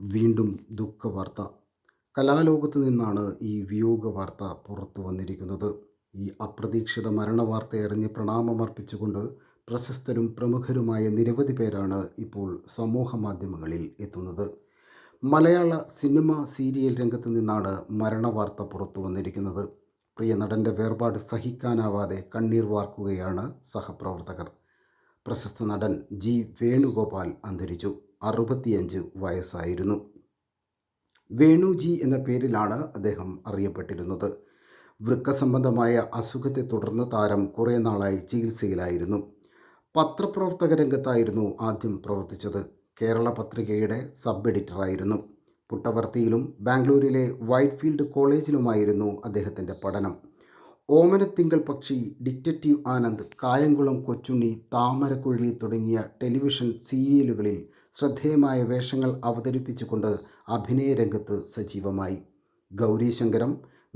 വീണ്ടും ദുഃഖവാർത്ത. കലാലോകത്ത് നിന്നാണ് ഈ വിയോഗ വാർത്ത പുറത്തു വന്നിരിക്കുന്നത്. ഈ അപ്രതീക്ഷിത മരണവാർത്ത അറിഞ്ഞ് പ്രണാമമർപ്പിച്ചുകൊണ്ട് പ്രശസ്തരും പ്രമുഖരുമായ നിരവധി പേരാണ് ഇപ്പോൾ സമൂഹ മാധ്യമങ്ങളിൽ എത്തുന്നത്. മലയാള സിനിമ സീരിയൽ രംഗത്ത് നിന്നാണ് മരണവാർത്ത പുറത്തു വന്നിരിക്കുന്നത്. പ്രിയ നടന്റെ വേർപാട് സഹിക്കാനാവാതെ കണ്ണീർ വാർക്കുകയാണ് സഹപ്രവർത്തകർ. പ്രശസ്ത നടൻ ജി വേണുഗോപാൽ അന്തരിച്ചു. അറുപത്തിയഞ്ച് വയസ്സായിരുന്നു. വേണുജി എന്ന പേരിലാണ് അദ്ദേഹം അറിയപ്പെട്ടിരുന്നത്. വൃക്ക സംബന്ധമായ അസുഖത്തെ തുടർന്ന് താരം കുറേ നാളായി ചികിത്സയിലായിരുന്നു. പത്രപ്രവർത്തക രംഗത്തായിരുന്നു ആദ്യം പ്രവർത്തിച്ചത്. കേരള പത്രികയുടെ സബ് എഡിറ്ററായിരുന്നു. പുട്ടവർത്തിയിലും ബാംഗ്ലൂരിലെ വൈറ്റ്ഫീൽഡ് കോളേജിലുമായിരുന്നു അദ്ദേഹത്തിന്റെ പഠനം. ഓമനത്തിങ്കൾ പക്ഷി ഡിറ്റക്റ്റീവ് ആനന്ദ് കായംകുളം കൊച്ചുണ്ണി താമരക്കുഴലി തുടങ്ങിയ ടെലിവിഷൻ സീരിയലുകളിൽ ശ്രദ്ധേയമായ വേഷങ്ങൾ അവതരിപ്പിച്ചുകൊണ്ട് അഭിനയരംഗത്ത് സജീവമായി. ഗൗരീശങ്കരം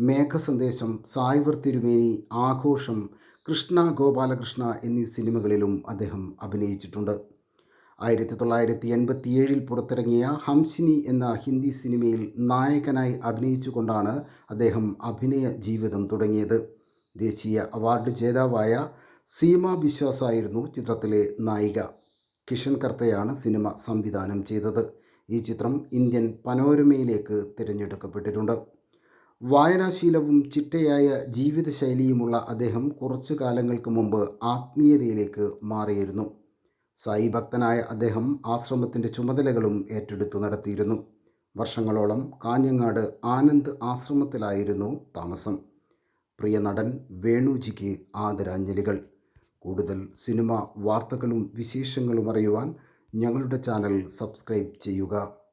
മേഘസന്ദേശം സായ്വർ തിരുമേനി ആഘോഷം കൃഷ്ണ ഗോപാലകൃഷ്ണ എന്നീ സിനിമകളിലും അദ്ദേഹം അഭിനയിച്ചിട്ടുണ്ട്. ആയിരത്തി തൊള്ളായിരത്തി എൺപത്തിയേഴിൽ പുറത്തിറങ്ങിയ ഹംസിനി എന്ന ഹിന്ദി സിനിമയിൽ നായകനായി അഭിനയിച്ചുകൊണ്ടാണ് അദ്ദേഹം അഭിനയ ജീവിതം തുടങ്ങിയത്. ദേശീയ അവാർഡ് ജേതാവായ സീമ ബിശ്വാസായിരുന്നു ചിത്രത്തിലെ നായിക. കിഷൻ കർത്തയാണ് സിനിമ സംവിധാനം ചെയ്തത്. ഈ ചിത്രം ഇന്ത്യൻ പനോരമയിലേക്ക് തിരഞ്ഞെടുക്കപ്പെട്ടിട്ടുണ്ട്. വായനാശീലവും ചിട്ടയായ ജീവിതശൈലിയുമുള്ള അദ്ദേഹം കുറച്ചു കാലങ്ങൾക്ക് മുമ്പ് ആത്മീയതയിലേക്ക് മാറിയിരുന്നു. സായി ഭക്തനായ അദ്ദേഹം ആശ്രമത്തിന്റെ ചുമതലകളും ഏറ്റെടുത്തു നടത്തിയിരുന്നു. വർഷങ്ങളോളം കാഞ്ഞങ്ങാട് ആനന്ദ് ആശ്രമത്തിലായിരുന്നു താമസം. പ്രിയ നടൻ വേണുജിക്ക് ആദരാഞ്ജലികൾ. കൂടുതൽ സിനിമ വാർത്തകളും വിശേഷങ്ങളും അറിയുവാൻ ഞങ്ങളുടെ ചാനൽ സബ്സ്ക്രൈബ് ചെയ്യുക.